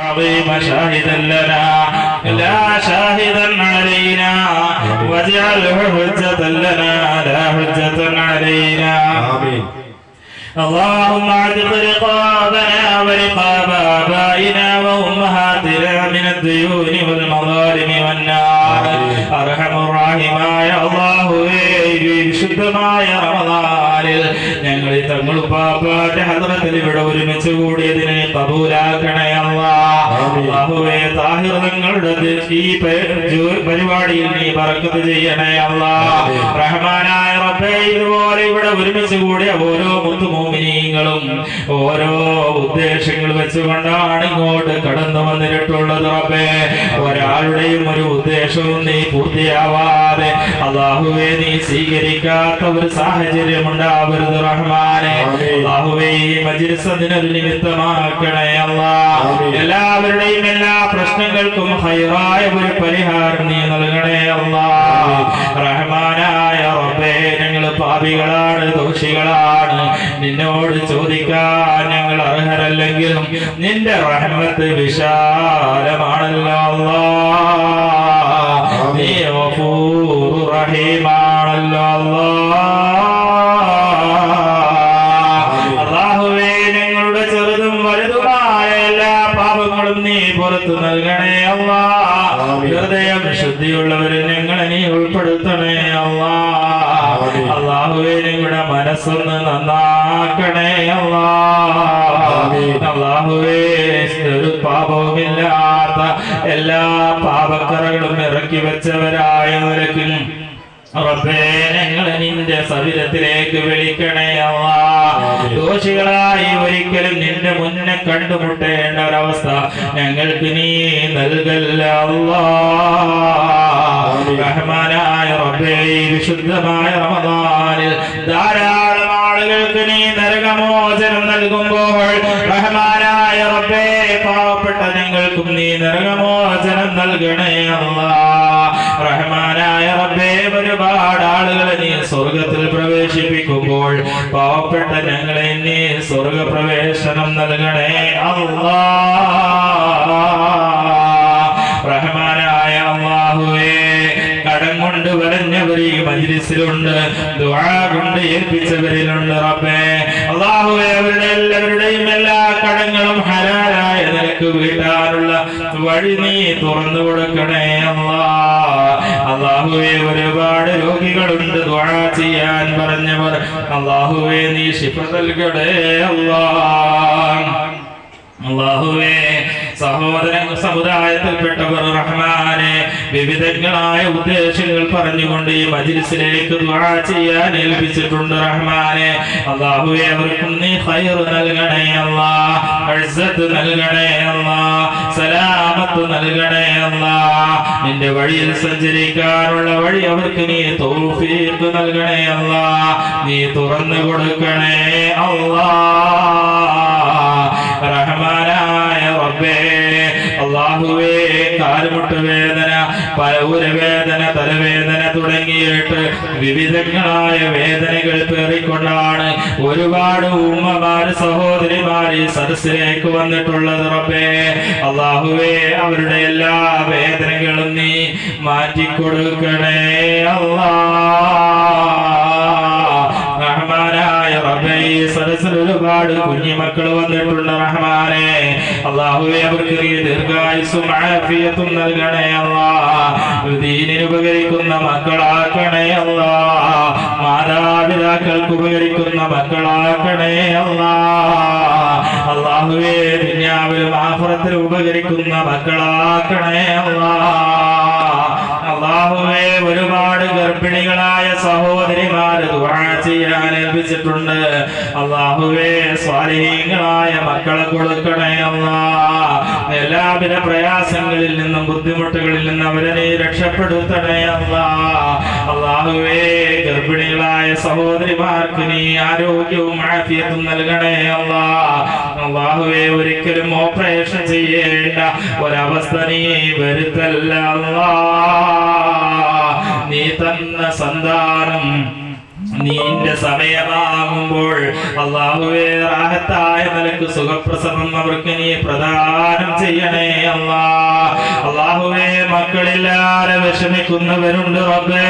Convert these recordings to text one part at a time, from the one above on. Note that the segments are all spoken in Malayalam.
عظيم شاهدا لنا لا شاهدا علينا واجعله حجة لنا لا حجة علينا آمين اللهم اعتق رقابنا ورقاب വിശുദ്ധമായ റമദാനിൽ ഞങ്ങൾ തങ്ങൾ പാപ്പാന്റെ ഹദ്റത്തിൽ ഇവിടെ ഒരുമിച്ച് കൂടിയതിനെ കബൂലാക്കണേ അല്ലാഹുവേ അള്ളാഹുവേ താഹിർ തങ്ങളുടെ ഈ പരിപാടിയിൽ നീ ബർക്കത്ത് ചെയ്യണേ അള്ളാ റഹ്മാനായ റബ്ബേ ഇതുപോലെ ഇവിടെ ഒരുമിച്ച് കൂടിയ ഓരോ മുത്തുമോമിനീങ്ങളും ഓരോ ഉദ്ദേശങ്ങൾ വെച്ചുകൊണ്ടാണ് ഇങ്ങോട്ട് കടന്നു വന്നിട്ടുള്ളത് റബ്ബേ. ഒരാളുടെയും ഒരു ഉദ്ദേശവും നീ പൂർത്തിയാവാതെ അള്ളാഹുവെ നീ സ്വീകരിക്കാത്ത ഒരു സാഹചര്യം ഉണ്ടാവരുത് റഹ്മാനെ അള്ളാഹുവെ ഈ മജിൽസ് അതിനൊരു നിമിത്തമാക്കണേ അല്ലാ. എല്ലാവരുടെയും എല്ലാ പ്രശ്നങ്ങൾക്കും ഹൈറായ ഒരു പരിഹാരം നീ നൽകണേ അല്ലാ. റഹ്മാനായ റബ്ബേ ഞങ്ങൾ പാപികളാണ് ദോഷികളാണ്. നിന്നോട് ചോദിക്കാൻ അർഹരല്ലെങ്കിലും നിന്റെ റഹ്മത്ത് വിശാലമാണല്ലോ അല്ലാ. നീ റഹീമാണല്ലോ അല്ലാ അള്ളാഹുവേ ഞങ്ങളുടെ ചെറുതും വലുതുമായ എല്ലാ പാപങ്ങളും നീ പുറത്തു അല്ലാ ഹൃദയം ശുദ്ധിയുള്ളവരെ ഞങ്ങളെ നീ ഉൾപ്പെടുത്തണേ അല്ലാ. അള്ളാഹുവേ ഞങ്ങളുടെ മനസ്സൊന്ന് നന്നാക്കണേ അല്ലാ. അള്ളാഹുവേ ഒരു പാപവുമില്ലാത്ത എല്ലാ പാപക്കറകളും ഇറക്കി വെച്ചവരായ നിരക്കിലും റബ്ബേ ഞങ്ങളെ നിന്റെ സവിധത്തിലേക്ക് വിളിക്കണേ അല്ലാ. ദോഷികളായി ഒരിക്കലും നിന്റെ മുന്നെ കണ്ടുമുട്ടേണ്ട ഒരവസ്ഥ ഞങ്ങൾക്ക് നീ നൽകല്ല റഹ്മാനായ റബ്ബേ വിശുദ്ധമായ റമദാനിൽ ധാരാളം ആളുകൾക്ക് നീ നരകമോചനം നൽകുമ്പോൾ റഹ്മാനായ റബ്ബേ പാവപ്പെട്ട ഞങ്ങൾക്കും നീ നരകമോചനം നൽകണേ അല്ലാ. റഹ്മാനായ റബ്ബേ ഒരുപാട് ആളുകളെ നീ സ്വർഗത്തിൽ പ്രവേശിപ്പിക്കുമ്പോൾ പാവപ്പെട്ട ഞങ്ങളെ നീ സ്വർഗപ്രവേശനം നൽകണേ. അഹമാനായ അള്ളാഹുവേ കടം കൊണ്ട് വരഞ്ഞവർ ഈ മജ്ലിസിലുണ്ട് ദുആ കൊണ്ട് ഏൽപ്പിച്ചവരിലുണ്ട് റബ്ബേ. അള്ളാഹുവേ അവരുടെ എല്ലാവരുടെയും എല്ലാ കടങ്ങളും ഹലാലായ നിനക്ക് വീട്ടാനുള്ള വഴി നീ തുറന്നു കൊടുക്കണേ. അല്ലാ അള്ളാഹുവേ ഒരുപാട് രോഗികളുണ്ട് ദുആ ചെയ്യാൻ പറഞ്ഞവർ. അള്ളാഹുവേ നീ ശിഫ നൽകടേ അള്ളാഹുവേ സഹോദര സമുദായത്തിൽപ്പെട്ടവർ റഹ്മാനെ വിവിധങ്ങളായ ഉദ്ദേശങ്ങൾ പറഞ്ഞുകൊണ്ട് ഈ മജിലിസിലേക്ക് ചെയ്യാൻ ഏൽപ്പിച്ചിട്ടുണ്ട് റഹ്മാനെ. അള്ളാഹുവെ അവർക്കും നീ ഖൈർ നൽകണേ അല്ലാ. നൽകണേ അല്ലാ. സലാമത്ത് നൽകണേ അല്ലാ. നിന്റെ വഴിയിൽ സഞ്ചരിക്കാനുള്ള വഴി അവർക്ക് നീ തൗഫീഖ് നൽകണേ അല്ലാ. നീ തുറന്നു കൊടുക്കണേ അല്ലാ. വിവിധങ്ങളായ വേദനകൾ പേറിക്കൊണ്ടാണ് ഒരുപാട് ഉമ്മമാര് സഹോദരിമാര് സദസ്സിലേക്ക് വന്നിട്ടുള്ളത് റബ്ബേ. അള്ളാഹുവേ അവരുടെ എല്ലാ വേദനകളും നീ മാറ്റിക്കൊടുക്കണേ അള്ളാ ഈ സദസ്സിൽ ഒരുപാട് കുഞ്ഞുമക്കൾ വന്നിട്ടുണ്ട് റഹ്മാനെ. അള്ളാഹുവെ അവർക്ക് ദീർഘായുസും ആഫിയത്തും നൽകണേ അള്ളാഹീനിന് ഉപകരിക്കുന്ന മക്കളാക്കണേ അള്ളാ മാതാപിതാക്കൾക്ക് ഉപകരിക്കുന്ന മക്കളാക്കണേ അള്ളാ അള്ളാഹുവേ ദുനിയാവിലും ആഫറത്തിലും ഉപകരിക്കുന്ന മക്കളാക്കണേ അല്ലാ. അള്ളാഹുവേ ഒരുപാട് ഗർഭിണികളായ സഹോദരിമാര് ചെയ്യാൻ ഏൽപ്പിച്ചിട്ടുണ്ട്. അള്ളാഹുവേ സ്വാധീനങ്ങളായ മക്കളെ കൊടുക്കണേ അല്ലാ എല്ലാവിധ പ്രയാസങ്ങളിൽ നിന്നും ബുദ്ധിമുട്ടുകളിൽ നിന്നും അവരെ നീ രക്ഷപ്പെടുത്തണേ അല്ലാ അള്ളാഹുവേ ഗർഭിണികളായ സഹോദരിമാർക്ക് നീ ആരോഗ്യവും ആഫിയത്തും നൽകണേ അള്ളാ. അള്ളാഹുവേ ഒരിക്കലും ഓപ്പറേഷൻ ചെയ്യേണ്ട ഒരവസ്ഥ നീ വരുത്തല്ല അള്ളാ. നീ തന്ന സന്താനം നീന്റെ സമയമാകുമ്പോൾ അള്ളാഹുവേ റാഹത്തായ നിലയ്ക്ക് സുഖപ്രസവം അവർക്ക് നീ പ്രദാനം ചെയ്യണേ അള്ളാ. അള്ളാഹുവേ മക്കളില്ലാതെ വിഷമിക്കുന്നവരുണ്ട് റബ്ബേ.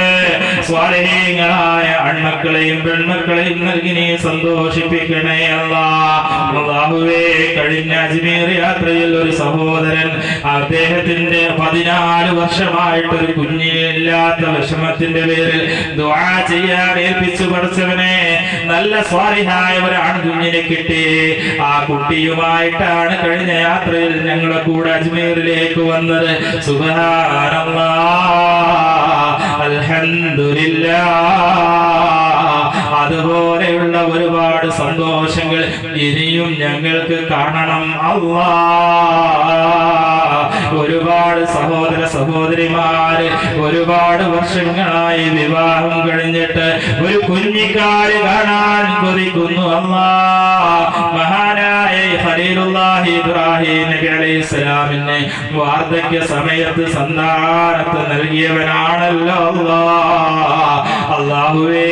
സ്വാലഹീങ്ങളായ ആൺമക്കളെയും പെൺമക്കളെയും നൽകി നീ സന്തോഷിപ്പിക്കണേ അള്ളാഹുവേ കഴിഞ്ഞ അജ്മീർ യാത്രയിൽ ഒരു സഹോദരൻ അദ്ദേഹത്തിന്റെ പതിനാല് വർഷമായിട്ട് ഒരു കുഞ്ഞിനില്ലാത്ത വിഷമത്തിന്റെ പേരിൽ ദ്വാ ചെയ്യാൻ ഏൽപ്പിച്ചു പഠിച്ചവനെ നല്ല സ്വാരിഹായ ഒരു ആൺകുഞ്ഞിനെ കിട്ടി. ആ കുട്ടിയുമായിട്ടാണ് കഴിഞ്ഞ യാത്രയിൽ ഞങ്ങളെ കൂടെ അജ്മീറിലേക്ക് വന്നത്. സുബ്ഹാനല്ലാ അൽഹംദുലില്ലാ അതുപോലെയുള്ള ഒരുപാട് സന്തോഷങ്ങൾ ഇനിയും ഞങ്ങൾക്ക് കാണണം. അല്ലാ ഒരുപാട് സഹോദര സഹോദരിമാര് ഒരുപാട് വർഷങ്ങളായി വിവാഹം കഴിഞ്ഞിട്ട് ഒരു കുഞ്ഞിക്കാൽ കാണാൻ കൊതിക്കുന്നു. അല്ലാ മഹാനായ ഖലീലുല്ലാഹി ഇബ്രാഹിം നബി അലൈഹി സ്വലാമിന് വാർദ്ധക്യ സമയത്ത് സന്താനത്ത് നൽകിയവനാണല്ലോ അള്ളാഹുവേ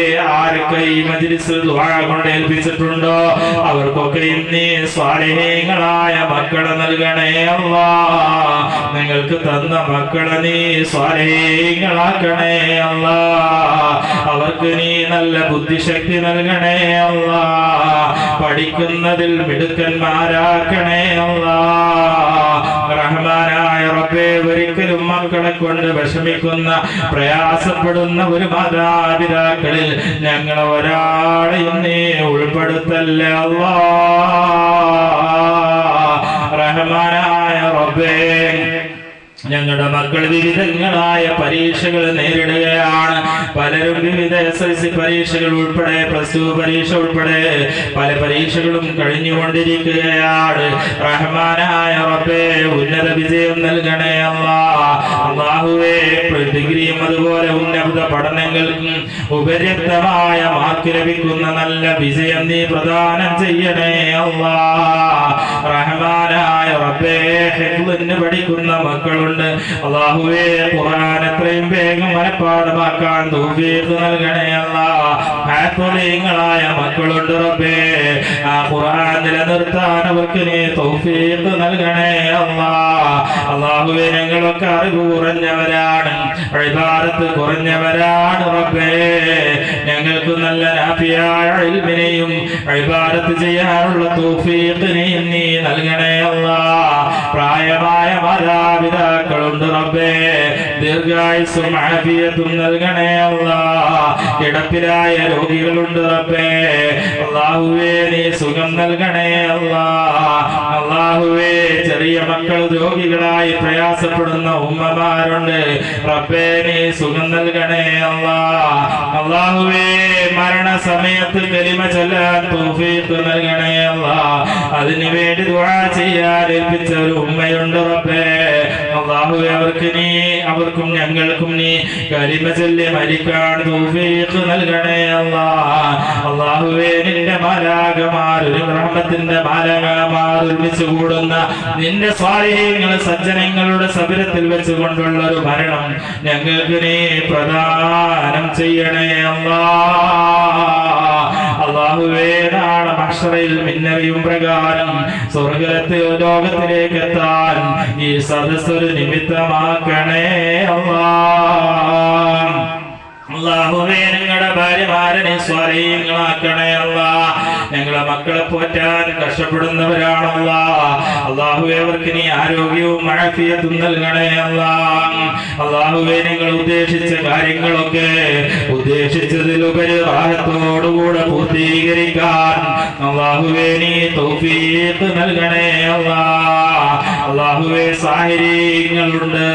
ആരൊക്കെ ഈ മജ്ലിസിൽ ദുആ കൊണ്ട് ഏൽപ്പിച്ചിട്ടുണ്ടോ? അവർക്കൊക്കെ ഇന്നീ സ്വാലിഹീങ്ങളായ മക്കളെ നൽകണേ അല്ലാ നിങ്ങൾക്ക് തന്ന മക്കളെ നീ സ്വാലിഹീങ്ങളാക്കണേ അല്ലാ അവർക്ക് നീ നല്ല ബുദ്ധിശക്തി നൽകണേ അല്ലാ പഠിക്കുന്നതിൽ മിടുക്കന്മാരാക്കണേ അല്ലാ കൊണ്ട് വിഷമിക്കുന്ന പ്രയാസപ്പെടുന്ന ഒരു മാതാപിതാക്കളിൽ ഞങ്ങൾ ഒരാളെയും നീ ഉൾപ്പെടുത്തല്ല റഹ്മാനായ റബ്ബേ. ഞങ്ങളുടെ മക്കൾ വിവിധങ്ങളായ പരീക്ഷകൾ നേരിടുകയാണ്. പലരും വിവിധ എസ് എൽ സി പരീക്ഷകൾ ഉൾപ്പെടെ പ്ലസ് ടു പരീക്ഷ ഉൾപ്പെടെ പല പരീക്ഷകളും കഴിഞ്ഞുകൊണ്ടിരിക്കുകയാണ്. റഹ്മാനായ റബ്ബേ ഉന്നത വിജയം നൽകണേ അള്ളാഹുവേ ഡിഗ്രിയും അതുപോലെ ഉന്നത പഠനങ്ങൾക്കും ഉപര്യക്തമായ മാർക്ക് ലഭിക്കുന്ന നല്ല വിജയം നീ പ്രദാനം ചെയ്യണേ അല്ലാ. റഹ്മാനായ റബ്ബേ പഠിക്കുന്ന മക്കളുണ്ട് അള്ളാഹുവേ ഖുർആൻ എത്രയും വേഗം മനഃപ്പാഠമാക്കാൻ തൗഫീഖ് നൽകണേ അല്ലാ ഹാഫിളീങ്ങളായ മക്കളുണ്ട് റബ്ബേ. ആ ഖുർആൻ നിലനിർത്താൻ അവർക്ക് നീ തൗഫീഖ് നൽകണേ അല്ലാ അള്ളാഹുവേ ഞങ്ങളൊക്കെ അറിവ് കുറഞ്ഞവരാണ്. ഇബാദത്ത് കുറഞ്ഞവരാണ് റബ്ബേ. ഞങ്ങൾക്ക് നല്ല നാഫിയായ ഇൽമിനെയും ഇബാദത്ത് ചെയ്യാനുള്ള തൗഫീഖിനെയും നീ നൽകണേ അല്ലാ പ്രായമായ മാതാപിതാക്കളുണ്ട് റബ്ബേ ദീർഘായുസ്സും ആഫിയത്തും നൽകണേ അല്ലാ കിടപ്പിലായ രോഗികളുണ്ട് റബ്ബേ അള്ളാഹുവേ നീ സുഖം നൽകണേ അല്ലാ അള്ളാഹുവേ ചെറിയ മക്കൾ രോഗികളായി പ്രയാസപ്പെടുന്ന ഉമ്മമാരുണ്ട് റബ്ബേ നീ സുഖം നൽകണേ അല്ലാഹുവേ അള്ളാഹുവേ മരണസമയത്ത് കലിമ ചൊല്ലാൻ തൗഫീഖ് നൽകണേ അല്ലാ അതിനു വേണ്ടി ദുആ ചെയ്യാൻ ഏൽപ്പിച്ച ഒരു ഉമ്മയുണ്ട് റബ്ബേ. അള്ളാഹുവേ അവർക്ക് നീ അവർക്കും ഞങ്ങൾക്കും നീ ചൊല്ലി മരിക്കാൻ തൗഫീഖ് നൽകണേ അല്ലാ അള്ളാഹുവേ നിന്റെ മാലാകമാർ ഒരു ബ്രഹ്മത്തിന്റെ മാലാകമാർ ഒരുമിച്ച് കൂടുന്ന നിന്റെ സ്വാധീനങ്ങൾ സജ്ജനങ്ങളുടെ സബരത്തിൽ വെച്ചുകൊണ്ടുള്ള ഒരു ഭരണം ഞങ്ങൾക്ക് നീ പ്രദാനം ചെയ്യണേ അല്ലാ അള്ളാഹുവേ നാളെ മക്ഷറയിൽ മിന്നറിയും പ്രകാരം സ്വർഗത്തിൽ ലോകത്തിലേക്ക് എത്താൻ ഈ സദസ്സൊരു നിമിത്തമാക്കണേ അല്ലാ അള്ളാഹുവേ നിങ്ങളുടെ ഭാര്യമാരനെ സ്വാധീനങ്ങളാക്കണേ അല്ല. ഞങ്ങളെ മക്കളെ പോറ്റാൻ കഷ്ടപ്പെടുന്നവരാണല്ല. അള്ളാഹുവേ അവർക്ക് നീ ആരോഗ്യവും മഴഫിയത്തും നൽകണേ അല്ല. അള്ളാഹുവേ നിങ്ങൾ ഉദ്ദേശിച്ച കാര്യങ്ങളൊക്കെ ഉദ്ദേശിച്ചതിലുപരി റാഹത്തോടുകൂടെ പൂർത്തീകരിക്കാൻ അള്ളാഹുവേ നീ തൗഫീഖ് നൽകണേ അല്ലാ. അള്ളാഹുവേ സാഹചര്യങ്ങളുണ്ട്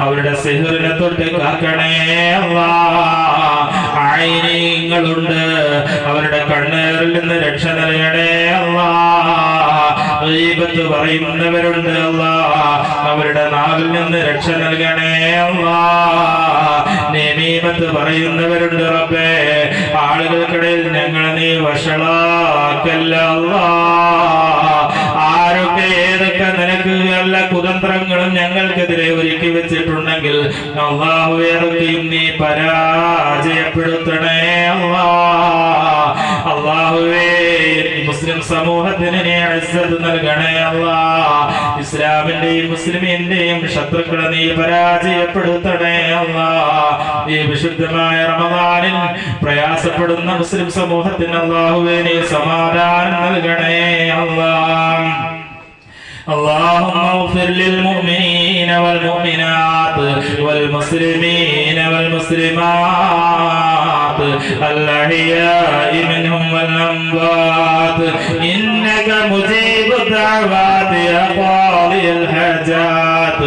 അവരുടെ സിഹറിനെ തൊട്ട് കാക്കണേ അല്ലാ ആയിരങ്ങളുണ്ട് അവരുടെ കണ്ണേറിൽ നിന്ന് രക്ഷ നൽകണേ അല്ലാ പറയുന്നവരുണ്ട് അല്ലാ അവരുടെ നാവിൽ നിന്ന് രക്ഷ നൽകണേ അല്ലാ പറയുന്നവരുണ്ട് റബ്ബേ. ആളുകൾക്കിടയിൽ ഞങ്ങളെ നീ വഷളാക്കല്ല അല്ലാ കുതന്ത്രങ്ങളും ഞങ്ങൾക്കെതിരെ ഒരുക്കി വെച്ചിട്ടുണ്ടെങ്കിൽ നീ പരാജയപ്പെടുത്തണേ അള്ളാഹുവേ മുസ്ലിം സമൂഹത്തിന് നീ നൽകണേ അള്ളാ ഇസ്ലാമിന്റെയും മുസ്ലിമിന്റെയും ശത്രുക്കളെ നീ പരാജയപ്പെടുത്തണേ അള്ളാ ഈ വിശുദ്ധമായ റമദാനിൽ പ്രയാസപ്പെടുന്ന മുസ്ലിം സമൂഹത്തിന് അള്ളാഹുവേ നീ സമാധാനം നൽകണേ അല്ലാ. اللهم اغفر للمؤمنين والمؤمنات والمسلمين والمسلمات الأحياء منهم والأموات. إنك مجيب الدعوات يا قاضي الحاجات.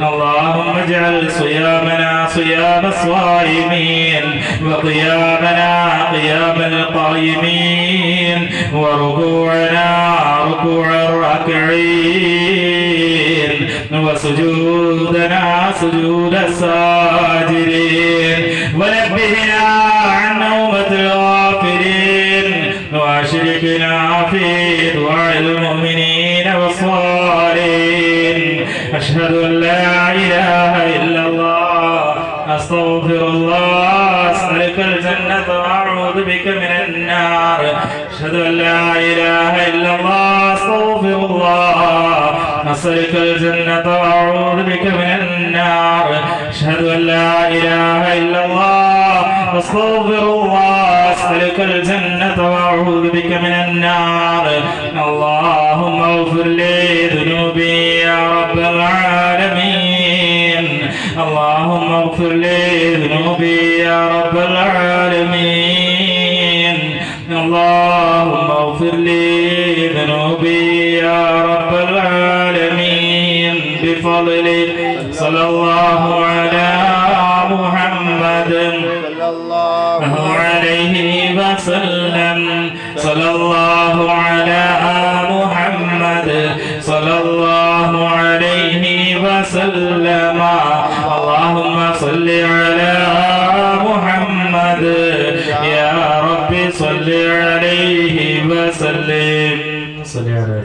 اللهم اجعل صيامنا صيام الصائمين وقيامنا قيام القائمين وركوعنا ركوع الراكعين وسجودنا سجود الساجدين. ونبهنا عن نومة الغافلين. وأشركنا في دعاء المؤمنين والصالحين. أشهد أن لا إله إلا الله. أستغفر الله أسألك الجنة وأعوذ بك من النار. أشهد أن لا إله أسألك الجنة وأعوذ بك من النار أشهد أن لا إله إلا الله أستغفر الله أسألك الجنة وأعوذ بك من النار اللهم اغفر لي محمد صلى الله عليه وسلم صلى الله على